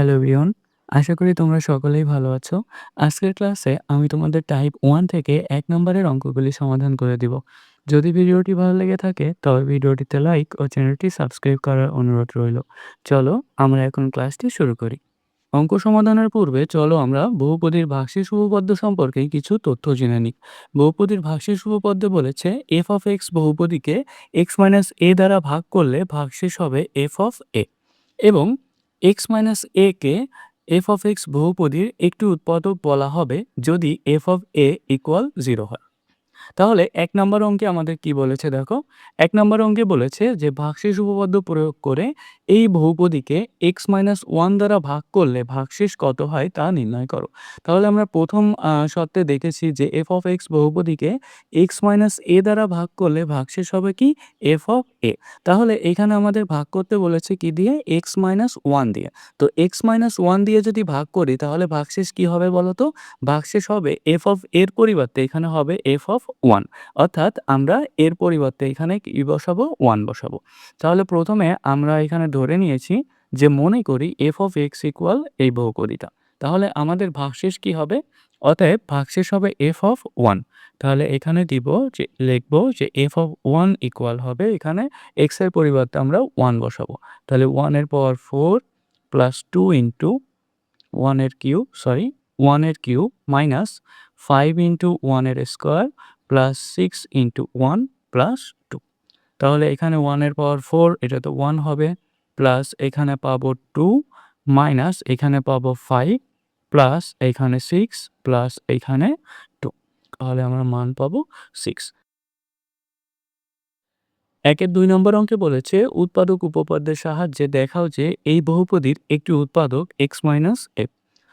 Hello everyone আশা করি তোমরা সকলেই ভালো আছো। আজকের ক্লাসে আমি তোমাদের টাইপ ওয়ান থেকে এক নম্বরের অঙ্কগুলি সমাধান করে দিব। যদি ভিডিওটি ভালো লেগে থাকে, তবে ভিডিওটিতে লাইক ও চ্যানেলটি সাবস্ক্রাইব করার অনুরোধ রইল। চলো, আমরা এখন ক্লাসটি শুরু করি। অঙ্ক সমাধানের পূর্বে চলো আমরা বহুপদীর ভাগশেষ উপপাদ্য সম্পর্কে কিছু তথ্য জেনে নিই। বহুপদীর ভাগশেষ উপপাদ্য বলেছে এফ অফ এক্স বহুপদীকে এক্স মাইনাস এ দ্বারা ভাগ করলে ভাগশেষ হবে এফ অফ এ এবং এক্স মাইনাস এ কে এফ অফ এক্স বহুপদীর একটি উৎপাদক বলা হবে যদি F of A equal zero হয়। তাহলে এক নম্বর অঙ্কে আমাদের কি বলেছে দেখো? এক নম্বর অঙ্কে বলেছে যে ভাগশেষ উপপাদ্য প্রয়োগ করে এই বহুপদীকে এক্স মাইনাস ওয়ান দ্বারা ভাগ করলে ভাগশেষ কত হয় তা নির্ণয় করো। তাহলে আমরা প্রথম শর্তে দেখেছি যে এফ অফ এক্স বহুপদীকে এক্স মাইনাস এ দ্বারা ভাগ করলে ভাগশেষ হবে কি? এফ অফ এ তাহলে এখানে আমাদের ভাগ করতে বলেছে কি দিয়ে? এক্স মাইনাস ওয়ান দিয়ে। তো এক্স মাইনাস ওয়ান দিয়ে যদি ভাগ করি তাহলে ভাগশেষ কি হবে বলো তো ভাগশেষ হবে এফ অফ এর পরিবর্তে এখানে হবে এফ অফ ওয়ান অর্থাৎ আমরা এর পরিবর্তে এখানে কি বসাবো? ওয়ান বসাবো। তাহলে প্রথমে আমরা এখানে ধরে নিয়েছি যে মনে করি এফ অফ এক্স ইকুয়াল এই বহুপদীটা তাহলে আমাদের ভাগশেষ কি হবে? অতএব ভাগশেষ হবে এফ অফ ওয়ান তাহলে এখানে দিব যে, লিখব যে এফ অফ ওয়ান ইকুয়াল হবে এখানে এক্সের পরিবর্তে আমরা ওয়ান বসাবো। তাহলে ওয়ানের power four plus two into ওয়ানের কিউব সরি ওয়ানের কিউব মাইনাস ফাইভ ইন্টু ওয়ানের square plus six into one plus two তাহলে এখানে ওয়ানের পাওয়ার ফোর এটা তো ওয়ান হবে প্লাস এখানে পাবো টু মাইনাস এখানে পাবো ফাইভ প্লাস এখানে সিক্স প্লাস এখানে টু তাহলে আমরা মান পাবো সিক্স একের দুই নম্বর অঙ্কে বলেছে, উৎপাদক উপপাদ্যের সাহায্যে দেখাও যে এই বহুপদীর একটি উৎপাদক এক্স মাইনাস এফ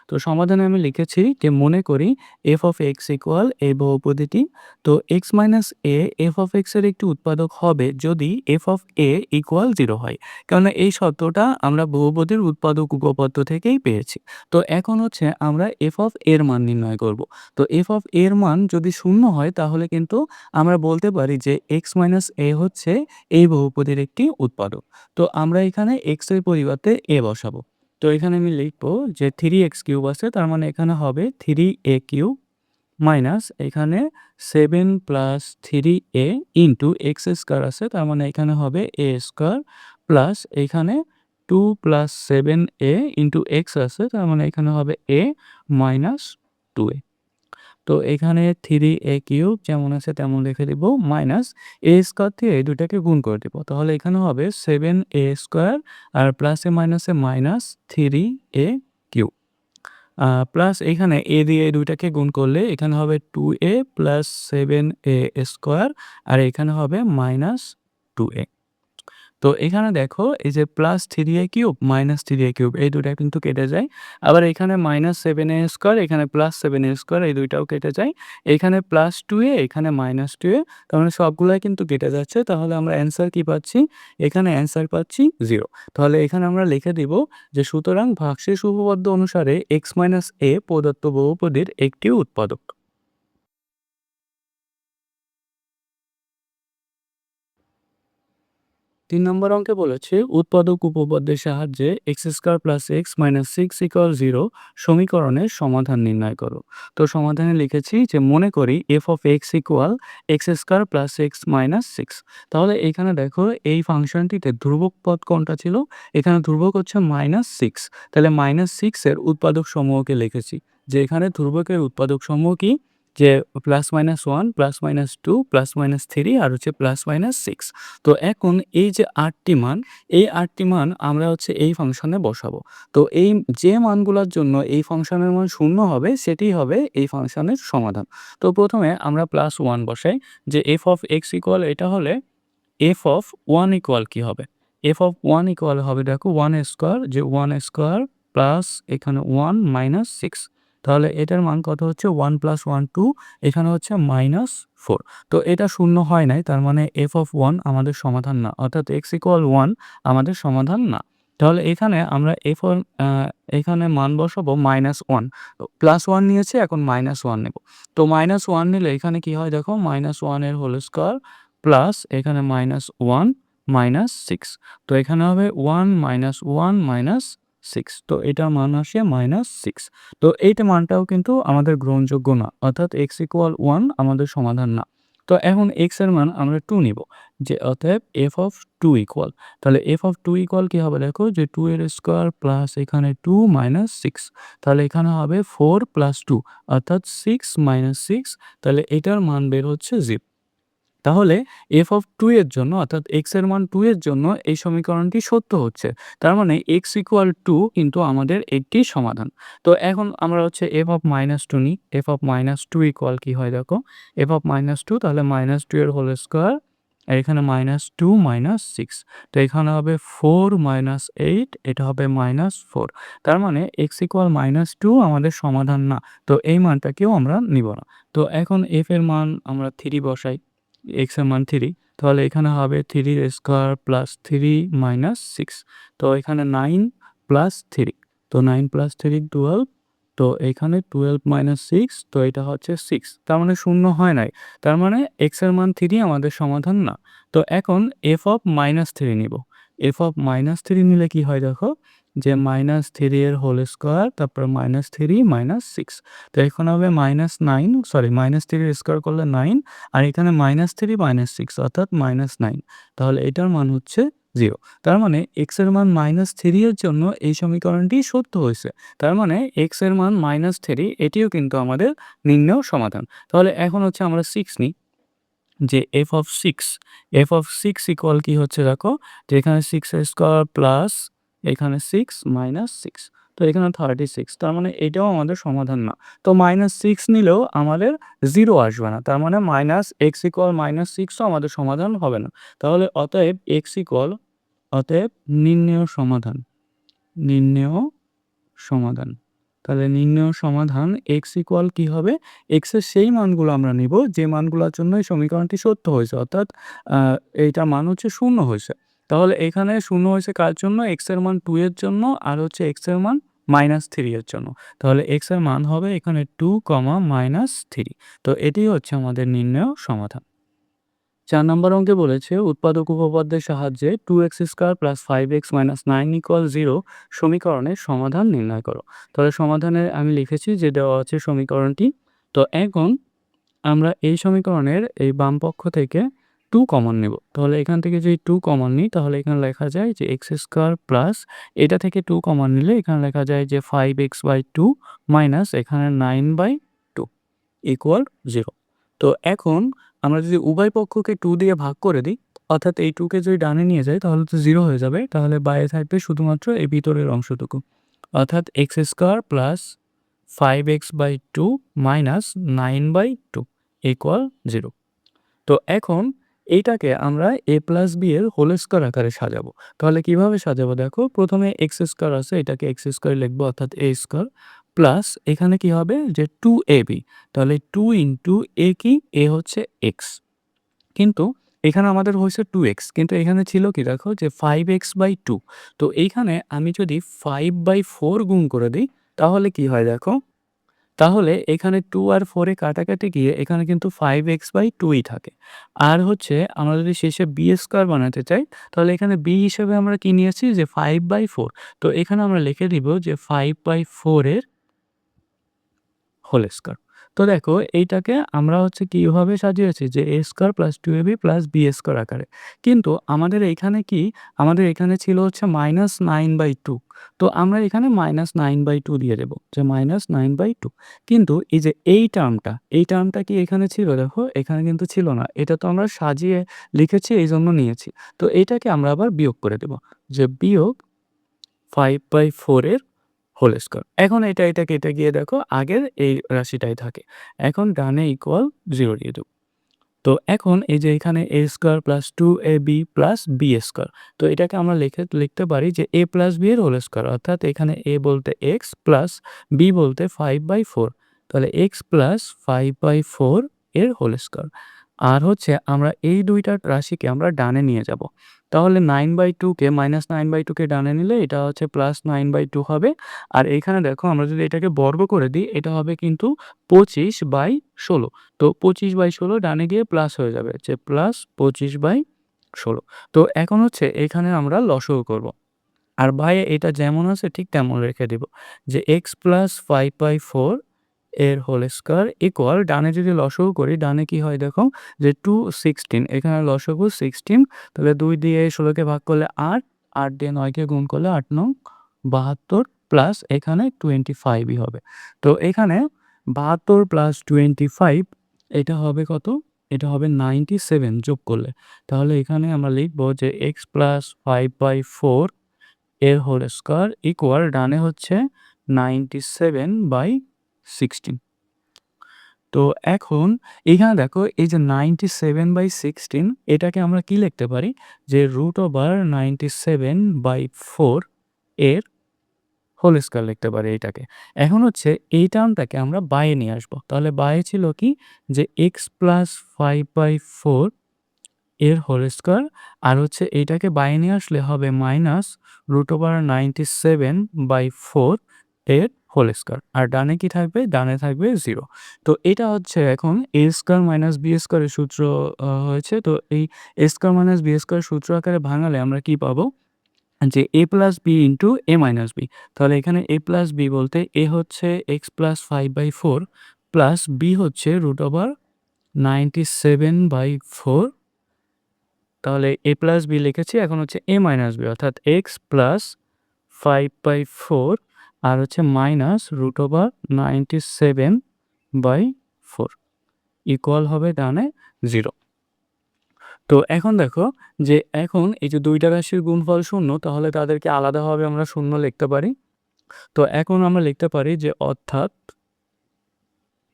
তো সমাধানে আমি লিখেছি যে মনে করি এফ অফ এক্স ইকুয়াল এই বহুপদীটি তো X minus A F of এক্সের একটি উৎপাদক হবে যদি F of A equal zero হয়। কেননা এই শর্তটা আমরা বহুপদীর উৎপাদক উপপাদ্য থেকেই পেয়েছি। তো এখন হচ্ছে আমরা এফ অফ এর মান নির্ণয় করব। তো এফ অফ এর মান যদি শূন্য হয় তাহলে কিন্তু আমরা বলতে পারি যে এক্স মাইনাস এ হচ্ছে এই বহুপদীর একটি উৎপাদক। তো আমরা এখানে এক্সের পরিবর্তে এ বসাবো। তো এখানে আমি লিখব যে থ্রি এক্স কিউব আছে, তার মানে এখানে হবে থ্রি এ কিউব মাইনাস এখানে seven plus three A into X square আছে, তার মানে এখানে হবে এ স্কোয়ার প্লাস এখানে two plus seven A into X আছে, তার মানে এখানে হবে এ মাইনাস টু এ তো এখানে থ্রি এ কিউব যেমন আছে তেমন লিখে দিব মাইনাস এ স্কোয়ার দিয়ে এই দুটাকে গুণ করে দিব। তাহলে এখানে হবে সেভেন এ স্কোয়ার আর প্লাসে মাইনাসে minus three A cube. Plus এখানে এ দিয়ে এই দুইটাকে গুণ করলে এখানে হবে two A plus seven A square আর এখানে হবে মাইনাস টু এ তো এখানে দেখো, এই যে plus three A cube minus three A cube এই দুটা কিন্তু কেটে যায়। আবার এখানে মাইনাস সেভেন এ স্কোয়ার এখানে প্লাস সেভেন এ স্কোয়ার এই দুইটাও কেটে যায়। এখানে প্লাস টু এ এখানে মাইনাস টু এ মানে সবগুলাই কিন্তু কেটে যাচ্ছে। তাহলে আমরা অ্যান্সার কি পাচ্ছি? এখানে অ্যান্সার পাচ্ছি জিরো তাহলে এখানে আমরা লিখে দিব যে সুতরাং ভাগশেষ উপপাদ্য অনুসারে এক্স মাইনাস এ প্রদত্ত বহুপদীর একটি উৎপাদক। তিন নম্বর অঙ্কে বলেছে, উৎপাদক উপপাদ্যের সাহায্যে x square plus x minus six equal zero সমীকরণের সমাধান নির্ণয় করো। তো সমাধানে লিখেছি যে মনে করি f of x equal x square plus x minus six তাহলে এখানে দেখো এই ফাংশনটিতে ধ্রুবক পদ কোনটা ছিল? এখানে ধ্রুবক হচ্ছে মাইনাস সিক্স তাহলে মাইনাস সিক্সের উৎপাদক সমূহকে লিখেছি। যে এখানে ধ্রুবকের উৎপাদক সমূহ কি? যে plus minus one plus minus two plus minus three আর হচ্ছে প্লাস মাইনাস সিক্স তো এখন এই যে আটটি মান, এই আটটি মান আমরা হচ্ছে এই ফাংশনে বসাবো। তো এই যে মানগুলোর জন্য এই ফাংশনের মান শূন্য হবে, সেটি হবে এই ফাংশনের সমাধান। তো প্রথমে আমরা প্লাস ওয়ান বসাই, যে এফ অফ এক্স ইকুয়াল এটা হলে এফ অফ ওয়ান ইকুয়াল কী হবে? এফ অফ ওয়ান ইকুয়াল হবে, দেখো ওয়ান স্কোয়ার যে ওয়ান স্কোয়ার প্লাস এখানে ওয়ান মাইনাস সিক্স তাহলে এটার মান কত হচ্ছে? ওয়ান প্লাস ওয়ান টু এখানে হচ্ছে মাইনাস ফোর তো এটা শূন্য হয় নাই, তার মানে এফ অফ ওয়ান আমাদের সমাধান না, অর্থাৎ এক্স ইকুয়াল ওয়ান আমাদের সমাধান না। তাহলে এখানে আমরা এফ এখানে মান বসাবো মাইনাস ওয়ান প্লাস ওয়ান নিয়েছে, এখন মাইনাস ওয়ান নেব। তো মাইনাস ওয়ান নিলে এখানে কি হয় দেখো? মাইনাস ওয়ানের হোল স্কোয়ার প্লাস এখানে মাইনাস ওয়ান মাইনাস সিক্স তো এখানে হবে one minus one minus six তো এটার মান আসে মাইনাস সিক্স তো এইটা মানটাও কিন্তু আমাদের গ্রহণযোগ্য না, অর্থাৎ এক্স ইকুয়াল ওয়ান আমাদের সমাধান না। তো এখন এক্সের মান আমরা টু নিব, যে অতএব এফ অফ টু ইকুয়াল তাহলে এফ অফ টু ইকুয়াল কী হবে দেখো? যে টু এর স্কোয়ার প্লাস এখানে টু মাইনাস সিক্স তাহলে এখানে হবে ফোর প্লাস টু অর্থাৎ সিক্স মাইনাস সিক্স তাহলে এটার মান বের হচ্ছে জিরো তাহলে এফ অফ টু এর জন্য, অর্থাৎ এক্সের মান টু এর জন্য এই সমীকরণটি সত্য হচ্ছে। তার মানে এক্স ইকুয়াল টু কিন্তু আমাদের একটি সমাধান। তো এখন আমরা হচ্ছে এফ অফ মাইনাস টু নিই। F of minus two equal কী হয় দেখো? এফ অফ মাইনাস টু তাহলে মাইনাস টু এর হোল স্কোয়ার এখানে মাইনাস টু মাইনাস সিক্স তো এখানে হবে ফোর মাইনাস এইট এটা হবে মাইনাস ফোর তার মানে এক্স ইকুয়াল মাইনাস টু আমাদের সমাধান না। তো এই মানটাকেও আমরা নিব না। তো এখন এফ এর মান আমরা থ্রি বসাই। এক্সের মান থ্রি তাহলে এখানে হবে থ্রির square plus three minus six তো এখানে নাইন প্লাস থ্রি তো নাইন প্লাস থ্রি টুয়েলভ তো এখানে টুয়েলভ মাইনাস সিক্স তো এটা হচ্ছে সিক্স তার মানে শূন্য হয় নাই, তার মানে এক্সের মান থ্রি আমাদের সমাধান না, তো এখন এফ অফ মাইনাস থ্রি নিব এফ অফ মাইনাস থ্রি নিলে কি হয় দেখো যে মাইনাস থ্রি এর হোল স্কোয়ার তারপর মাইনাস থ্রি মাইনাস সিক্স তো এখন হবে মাইনাস নাইন সরি মাইনাস থ্রির স্কোয়ার করলে নাইন আর এখানে মাইনাস থ্রি মাইনাস সিক্স অর্থাৎ মাইনাস নাইন তাহলে এটার মান হচ্ছে জিরো তার মানে এক্সের মান মাইনাস থ্রি এর জন্য এই সমীকরণটি সত্য হয়েছে। তার মানে এক্সের মান মাইনাস থ্রি এটিও কিন্তু আমাদের নির্ণয় সমাধান। তাহলে এখন হচ্ছে আমরা সিক্স নিই, যে f of six f of six equal কি হচ্ছে দেখো যে এখানে সিক্স স্কোয়ার প্লাস এখানে সিক্স মাইনাস সিক্স তো এখানে থার্টি সিক্স তার মানে এটাও আমাদের সমাধান না। তো মাইনাস সিক্স নিলেও আমাদের জিরো আসবে না, তার মানে মাইনাস এক্স ইকুয়াল মাইনাস সিক্সও আমাদের সমাধান হবে না। তাহলে অতএব এক্স ইকুয়াল অতএব নির্ণেয় সমাধান নির্ণেয় সমাধান। তাহলে নির্ণেয় সমাধান এক্স ইকুয়াল কী হবে? এক্সের সেই মানগুলো আমরা নিব, যে মানগুলোর জন্য এই সমীকরণটি সত্য হয়েছে। অর্থাৎ এইটা মান হচ্ছে শূন্য হয়েছে। তাহলে এখানে শূন্য হয়েছে কার জন্য? এক্সের মান টু এর জন্য আর হচ্ছে এক্সের মান মাইনাস থ্রি এর জন্য। তাহলে এক্সের মান হবে এখানে টু কমা মাইনাস থ্রি তো এটি হচ্ছে আমাদের নির্ণয় সমাধান। চার নম্বর অঙ্কে বলেছে, উৎপাদক উপপাদ্যের সাহায্যে two x square plus five x minus nine equal zero সমীকরণের সমাধান নির্ণয় করো। তাহলে সমাধানে আমি লিখেছি যে দেওয়া আছে সমীকরণটি। তো এখন আমরা এই সমীকরণের এই বাম পক্ষ থেকে টু কমন নেব। তাহলে এখান থেকে যদি টু কমন নিই, তাহলে এখানে লেখা যায় যে এক্স স্কোয়ার প্লাস এটা থেকে টু কমন নিলে এখানে লেখা যায় যে five x by two minus এখানে nine by two equal zero তো এখন আমরা যদি উভয় পক্ষকে টু দিয়ে ভাগ করে দিই, অর্থাৎ এই টুকে যদি ডানে নিয়ে যাই, তাহলে তো জিরো হয়ে যাবে। তাহলে বাইরে থাকবে শুধুমাত্র এই ভিতরের অংশটুকু। অর্থাৎ x square plus five x by two minus nine by two equal zero তো এখন এইটাকে আমরা এ প্লাস বি এর হোল স্কোয়ার আকারে সাজাবো। তাহলে কীভাবে সাজাবো দেখো? প্রথমে এক্স স্কোয়ার আছে, এটাকে এক্স স্কোয়ার লিখব, অর্থাৎ এ স্কোয়ার প্লাস এখানে কি হবে? যে টু এ বি তাহলে টু ইন্টু এ কি? এ হচ্ছে এক্স কিন্তু এখানে আমাদের হয়েছে টু এক্স কিন্তু এখানে ছিল কি দেখো? যে ফাইভ এক্স বাই টু তো এইখানে আমি যদি ফাইভ বাই ফোর গুণ করে দিই, তাহলে কি হয় দেখো? তাহলে এখানে টু আর ফোরে কাটাকাটি গিয়ে এখানে কিন্তু ফাইভ এক্স বাই টুই থাকে। আর হচ্ছে আমরা যদি শেষে বি স্কোয়ার বানাতে চাই, তাহলে এখানে বি হিসেবে আমরা কি নিয়েছি? যে ফাইভ বাই ফোর তো এখানে আমরা লিখে দিব যে ফাইভ বাই ফোরের হোল স্কোয়ার তো দেখো, এইটাকে আমরা হচ্ছে কীভাবে সাজিয়েছি যে a square plus two a b plus b square আকারে। কিন্তু আমাদের এখানে কি? আমাদের এখানে ছিল হচ্ছে মাইনাস নাইন বাই টু তো আমরা এখানে মাইনাস নাইন বাই টু দিয়ে দেবো, যে মাইনাস নাইন বাই টু কিন্তু এই যে এই টার্মটা এই টার্মটা কি এখানে ছিল দেখো? এখানে কিন্তু ছিল না। এটা তো আমরা সাজিয়ে লিখেছি এই জন্য নিয়েছি। তো এইটাকে আমরা আবার বিয়োগ করে দেব, যে বিয়োগ ফাইভ বাই ফোরের হোল স্কোয়ার এখন এটা এটা কেটে গিয়ে দেখো, আগের এই রাশিটাই থাকে। এখন ডানে ইকুয়াল জিরো দিয়ে দেবো। তো এখন এই যে এখানে a square plus two a b plus b square তো এটাকে আমরা লিখে, লিখতে পারি যে এ প্লাস বি এর হোল স্কোয়ার অর্থাৎ এখানে এ বলতে এক্স প্লাস বি বলতে ফাইভ বাই ফোর তাহলে x plus five by four এর হোল স্কোয়ার আর হচ্ছে আমরা এই দুইটা রাশিকে আমরা ডানে নিয়ে যাব। তাহলে নাইন বাই টুকে মাইনাস নাইন বাই টুকে ডানে নিলে এটা হচ্ছে প্লাস নাইন বাই টু হবে। আর এইখানে দেখো আমরা যদি এটাকে বর্গ করে দিই, এটা হবে কিন্তু পঁচিশ বাই ষোলো। তো পঁচিশ বাই ষোলো ডানে গিয়ে প্লাস হয়ে যাবে, যে প্লাস পঁচিশ বাই ষোলো। তো এখন হচ্ছে এখানে আমরা লসও করব। আর বাইরে এটা যেমন আছে ঠিক তেমন রেখে দিব, যে x plus five by four এর হোল স্কোয়ার ইকুয়াল ডানে যদি লসগু করি, ডানে কি হয় দেখো যে টু সিক্সটিন এখানে লসগু সিক্সটিন তাহলে দুই দিয়ে ষোলোকে ভাগ করলে আট আট দিয়ে নয়কে গুণ করলে আট নং বাহাত্তর প্লাস এখানে টোয়েন্টি ফাইভই হবে। তো এখানে বাহাত্তর প্লাস টোয়েন্টি ফাইভ এটা হবে কত? এটা হবে নাইনটি সেভেন যোগ করলে। তাহলে এখানে আমরা লিখব যে x plus five by four এর হোল স্কোয়ার ইকুয়াল ডানে হচ্ছে নাইনটি সেভেন বাই সিক্সটিন তো এখন এখানে দেখো, এই যে নাইনটি সেভেন বাই সিক্সটিন এটাকে আমরা কি লিখতে পারি? যে root over ninety seven by four এর হোল স্কোয়ার লিখতে পারি এটাকে। এখন হচ্ছে এই টার্মটাকে আমরা বায়ে নিয়ে আসব। তাহলে বায়ে ছিল কি? যে x plus five by four এর হোল স্কোয়ার আর হচ্ছে এইটাকে বাইরে নিয়ে আসলে হবে minus root over ninety seven by four এর হোল স্কোয়ার। আর ডানে কি থাকবে? ডানে থাকবে জিরো তো এটা হচ্ছে এখন এ স্কোয়ার মাইনাস বি স্কোয়ারের সূত্র হয়েছে। তো এই a square minus b square সূত্র আকারে ভাঙালে আমরা কি পাবো? যে a plus b into a minus b তাহলে এখানে এ প্লাস বি বলতে এ হচ্ছে x plus five by four plus b হচ্ছে root over ninety seven by four তাহলে এ প্লাস বি লিখেছি, এখন হচ্ছে এ মাইনাস বি অর্থাৎ x plus five by four আর হচ্ছে minus root over ninety seven by four equal হবে ডানে zero তো এখন দেখো যে এখন এই যে দুইটা রাশির গুণফল শূন্য, তাহলে তাদেরকে আলাদাভাবে আমরা শূন্য লিখতে পারি। তো এখন আমরা লিখতে পারি যে অর্থাৎ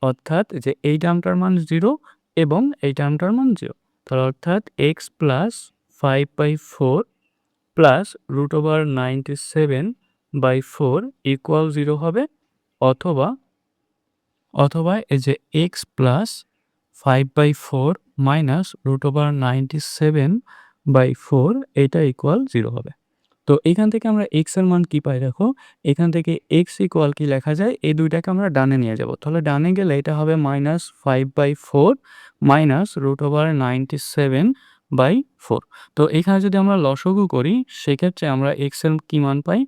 অর্থাৎ যে এই টার্মটার মান জিরো এবং এই টার্মটার মান জিরো তাহলে অর্থাৎ x plus five by four plus root over ninety seven by four equal zero হবে, অথবা অথবা এই যে x plus five by four minus root over ninety seven by four এটা ইকুয়াল জিরো হবে। তো এখান থেকে আমরা এক্সের মান কি পাই দেখো? এখান থেকে এক্স ইকুয়াল কি লেখা যায়? এই দুইটাকে আমরা ডানে নিয়ে যাব। তাহলে ডানে গেলে এটা হবে minus five by four minus root over ninety seven by four তো এখানে যদি আমরা লসগু করি, সেক্ষেত্রে আমরা এক্সের কি মান পাই?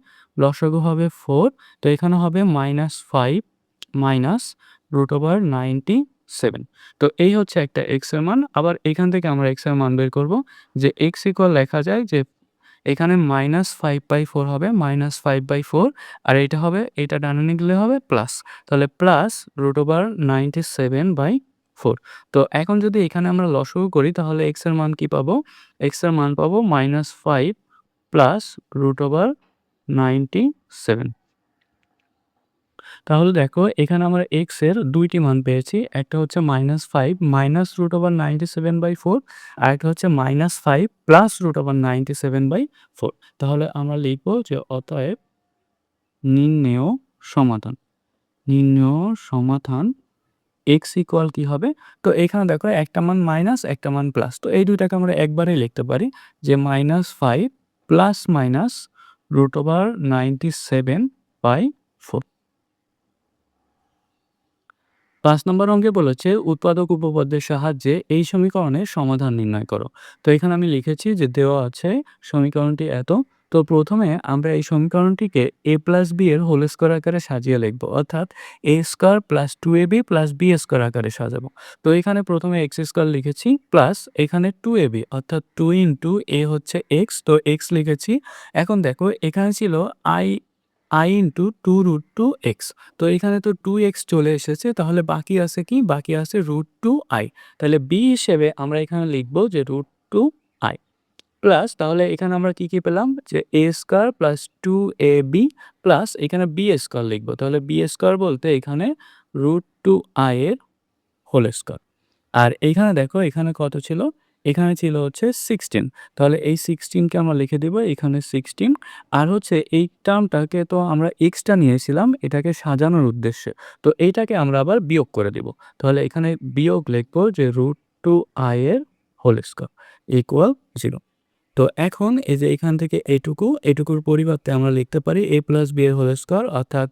লসগু হবে ফোর, তো এখানে হবে minus five minus root over ninety seven তো এই হচ্ছে একটা এক্সের মান, আবার এখান থেকে আমরা এক্সের মান বের করব, যে এক্স ইকুয়াল লেখা যায় যে এখানে মাইনাস ফাইভ বাই ফোর হবে মাইনাস ফাইভ বাই ফোর আর এটা হবে, এটা ডানে নিলে হবে প্লাস তাহলে plus root over ninety seven by four তো এখন যদি এখানে আমরা লসগু করি, তাহলে এক্সের মান কি পাবো? এক্সের মান পাবো minus five plus root over ninety seven. তাহলে দেখো, এখানে আমরা এক্সের দুইটি মান পেয়েছি, একটা হচ্ছে minus five minus root over ninety seven by four আর একটা হচ্ছে minus five plus root over ninety seven by four তাহলে আমরা লিখব যে অতএব নির্ণেয় সমাধান নির্ণেয় সমাধান এক্স ইকুয়াল কি হবে? তো এখানে দেখো, একটা মান মাইনাস একটা মান প্লাস তো এই দুইটাকে আমরা একবারেই লিখতে পারি যে minus five plus minus root over ninety seven by four পাঁচ নম্বর অঙ্কে বলেছে উৎপাদক উপপাদ্যের সাহায্যে এই সমীকরণের সমাধান নির্ণয় করো। তো এখানে আমি লিখেছি যে দেওয়া আছে সমীকরণটি এত তো প্রথমে আমরা এই সমীকরণটিকে এ প্লাস বি এর হোল স্কোয়ার আকারে সাজিয়ে লিখব। অর্থাৎ a square plus two a b plus b square আকারে সাজাবো। তো এখানে প্রথমে এক্স স্কোয়ার লিখেছি প্লাস এখানে টু এ বি অর্থাৎ টু ইন্টু এ হচ্ছে এক্স তো এক্স লিখেছি। এখন দেখো, এখানে ছিল i i into two root two x তো এখানে তো টু এক্স চলে এসেছে, তাহলে বাকি আছে কি? বাকি আছে রুট টু আই তাহলে বি হিসেবে আমরা এখানে লিখব যে রুট টু আই প্লাস তাহলে এখানে আমরা কি কি পেলাম? যে a square plus two a b plus এখানে বি স্কোয়ার লিখব। তাহলে বি স্কোয়ার বলতে এখানে রুট টু আই এর হোল স্কোয়ার আর এইখানে দেখো, এখানে কত ছিল? এখানে ছিল হচ্ছে সিক্সটিন তাহলে এই সিক্সটিনকে আমরা লিখে দিব, এখানে সিক্সটিন আর হচ্ছে এই টার্মটাকে তো আমরা এক্সটা নিয়েছিলাম, এটাকে সাজানোর উদ্দেশ্যে। তো এইটাকে আমরা আবার বিয়োগ করে দিব। তাহলে এখানে বিয়োগ লিখব যে রুট টু আই এর হোল স্কোয়ার ইকুয়াল জিরো তো এখন এই যে এখান থেকে এইটুকু, এইটুকুর পরিবর্তে আমরা লিখতে পারি এ প্লাস বি এর হোল স্কোয়ার অর্থাৎ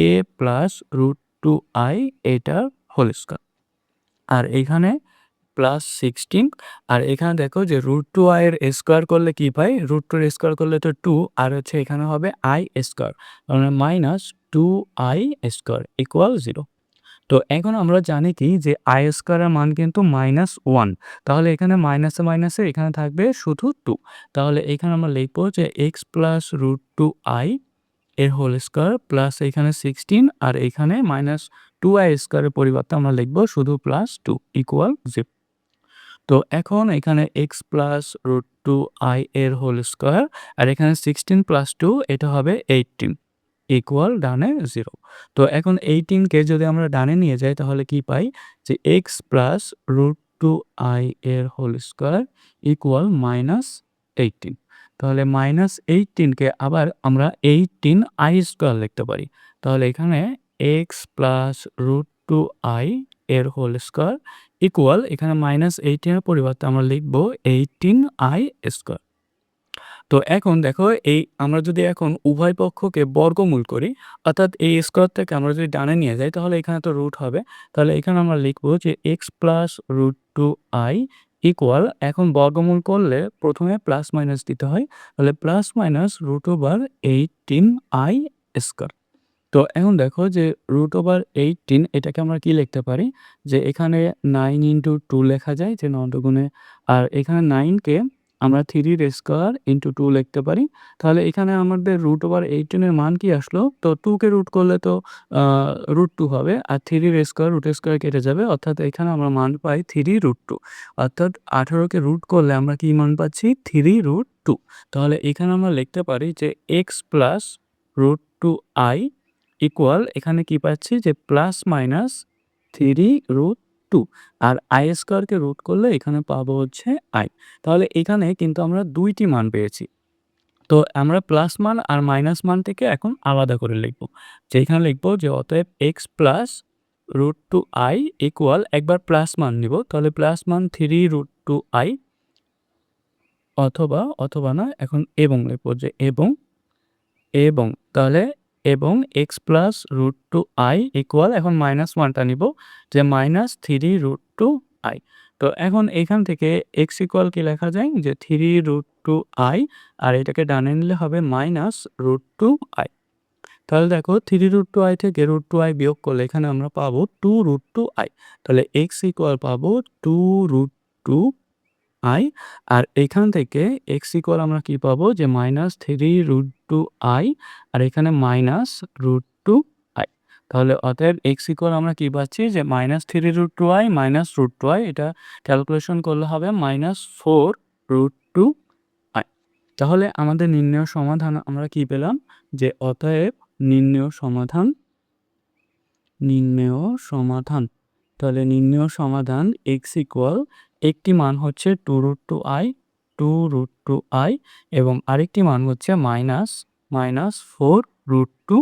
a plus root two i এটার হোল স্কোয়ার আর এইখানে প্লাস সিক্সটিন আর এখানে দেখো যে রুট টু আই এর স্কোয়ার করলে কি পাই? রুট টুর স্কোয়ার করলে তো টু আর হচ্ছে এখানে হবে i square minus two i square equal zero তো এখন আমরা জানি কি যে আই মান কিন্তু মাইনাস ওয়ান তাহলে এখানে মাইনাসে মাইনাসে এখানে থাকবে শুধু টু তাহলে এখানে আমরা লিখব যে x plus root two i এর হোল স্কোয়ার প্লাস এখানে সিক্সটিন আর এখানে মাইনাস টু আই স্কোয়ারের পরিবর্তে আমরা লিখব শুধু প্লাস টু ইকুয়াল জিরো তো এখন এখানে x plus root two i এর হোল স্কোয়ার আর এখানে সিক্সটিন প্লাস টু এটা হবে এইটিন ইকুয়াল ডানে জিরো তো এখন এইটিনকে যদি আমরা ডানে নিয়ে যাই, তাহলে কি পাই? যে x plus root two i এর whole square equal minus eighteen তাহলে মাইনাস এইটিনকে আবার আমরা এইটিন আই স্কোয়ার লিখতে পারি। তাহলে এখানে x plus root two i এর হোল স্কোয়ার ইকুয়াল এখানে মাইনাস এইটিনের পরিবর্তে আমরা লিখব এইটিন আই স্কোয়ার তো এখন দেখো, এই আমরা যদি এখন উভয় পক্ষকে বর্গমূল করি, অর্থাৎ এই স্কোয়ার থেকে আমরা যদি ডানে নিয়ে যাই, তাহলে এখানে তো রুট হবে। তাহলে এখানে আমরা লিখব যে x plus root two i equal এখন বর্গমূল করলে প্রথমে প্লাস মাইনাস দিতে হয়, তাহলে plus minus root over eighteen i square তো এখন দেখো যে রুট ওভার এইটিন এটাকে আমরা কি লিখতে পারি? যে এখানে নাইন ইন্টু টু লেখা যায়, যে নটগুণে আর এখানে নাইনকে আমরা থ্রির স্কোয়ার ইন্টু টু লিখতে পারি। তাহলে এখানে আমাদের রুট ওভার এইটিনের মান কি আসলো? তো টুকে রুট করলে তো রুট টু হবে, আর থ্রির স্কোয়ার রুট স্কোয়ার কেটে যাবে। অর্থাৎ এখানে আমরা মান পাই থ্রি রুট টু অর্থাৎ আঠারোকে রুট করলে আমরা কি মান পাচ্ছি? থ্রি রুট টু তাহলে এখানে আমরা লিখতে পারি যে x plus root two i equal এখানে কি পাচ্ছি? যে plus minus three root two. R i স্কোয়ারকে রুট করলে এখানে পাবো হচ্ছে আই তাহলে এখানে কিন্তু আমরা দুইটি মান পেয়েছি। তো আমরা প্লাস মান আর মাইনাস মান থেকে এখন আলাদা করে লিখব। যে এখানে লিখব যে অতএব x plus root two i equal একবার প্লাস মান নিব। তাহলে প্লাস মান থ্রি রুট টু আই অথবা অথবা না, এখন এবং লিখব যে এবং এবং। তাহলে এবং x plus root two i equal এখন মাইনাস ওয়ানটা নিব, যে minus three root two i তো এখন এখান থেকে এক্স ইকুয়াল কি লেখা যায়? যে থ্রি রুট টু আই আর এটাকে ডানে নিলে হবে মাইনাস রুট টু আই তাহলে দেখো থ্রি রুট টু আই থেকে রুট টু আই বিয়োগ করলে এখানে আমরা পাবো টু রুট টু আই তাহলে এক্স ইকুয়াল পাবো টু রুট টু আই। আর এখান থেকে এক্স ইকুয়াল আমরা কি পাবো? যে minus three root two i আর এখানে মাইনাস রুট টু আই তাহলে অতএব এক্স ইকুয়াল আমরা কি পাচ্ছি? যে minus three root two i minus root two i এটা ক্যালকুলেশন করলে হবে minus four root two i তাহলে আমাদের নির্ণয় সমাধান আমরা কি পেলাম? যে অতএব নির্ণয় সমাধান নির্ণয় সমাধান। তাহলে নির্ণয় সমাধান এক্স ইকুয়াল একটি মান হচ্ছে two root two i, two root two i এবং আরেকটি মান হচ্ছে minus minus four root two